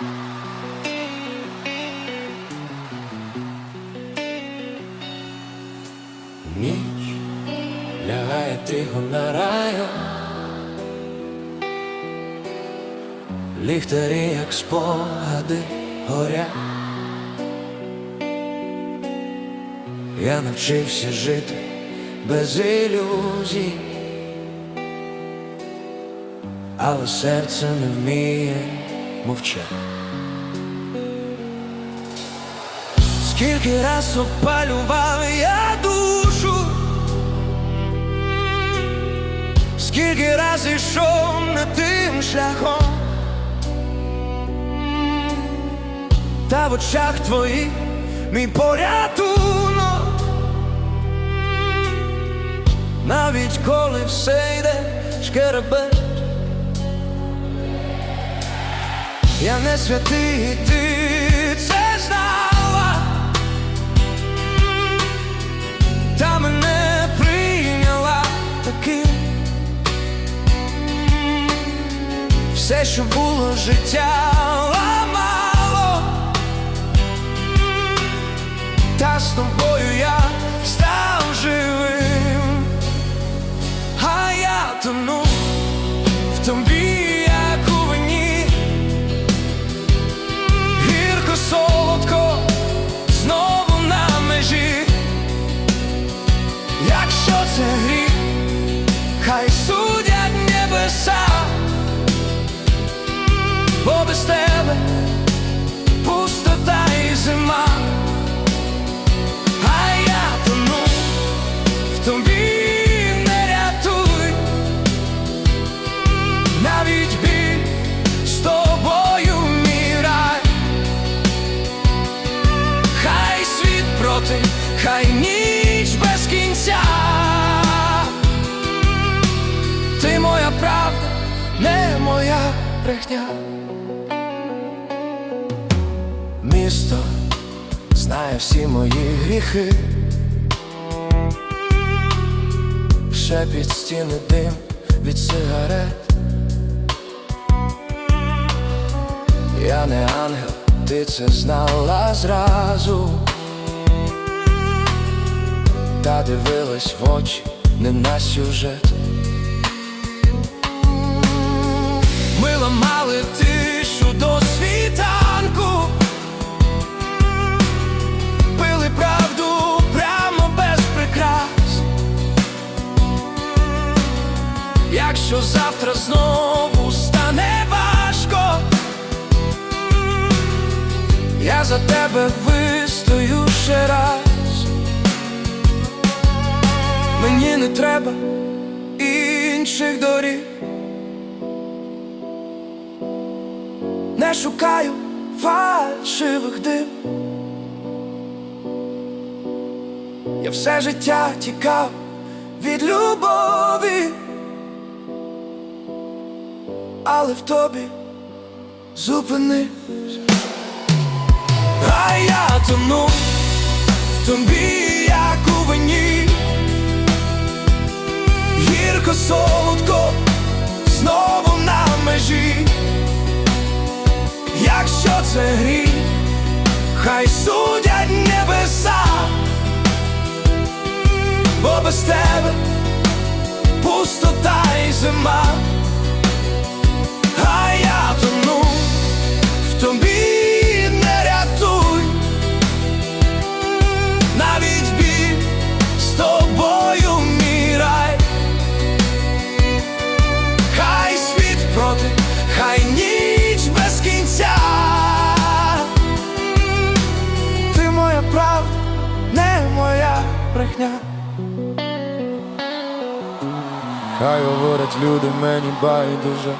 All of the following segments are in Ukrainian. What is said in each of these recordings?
Ніч лягає тихо на раю, ліхтарі, як спогади горять. Я навчився жити без ілюзій, але серце не вміє мовчати. Скільки раз опалював я душу, скільки раз ішов не тим шляхом, та в очах твоїх мій порятунок, навіть коли все йде шкереберть. Я не святий, ти це знала, та мене прийняла таким. Все, що було життя, ламало, та з тобою я Гірко солодко, брехня. Місто знає всі мої гріхи. Шепіт стіни дим від сигарет. Я не ангел, ти це знала зразу. Та дивилась в очі, не на сюжет. Ламали тишу до світанку, пили правду прямо без прикрас. Якщо завтра знову стане важко, я за тебе вистою ще раз. Мені не треба інших доріг. Не шукаю фальшивих див. Я все життя тікав від любові, але в тобі зупинився. А я тону в тобі, як у вині, гірко солодко, знову на межі. Якщо це гріх, хай судять брехня. Хай говорять люди, мені байдуже.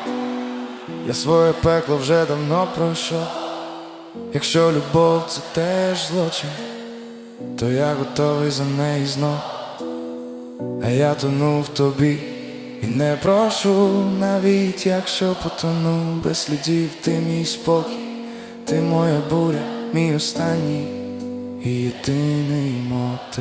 Я своє пекло вже давно пройшов. Якщо любов це теж злочин, то я готовий за неї знов. А я тону в тобі і не прошу, навіть якщо потону без слідів, ти мій спокій, ти моя буря, мій останній єдиний мотив.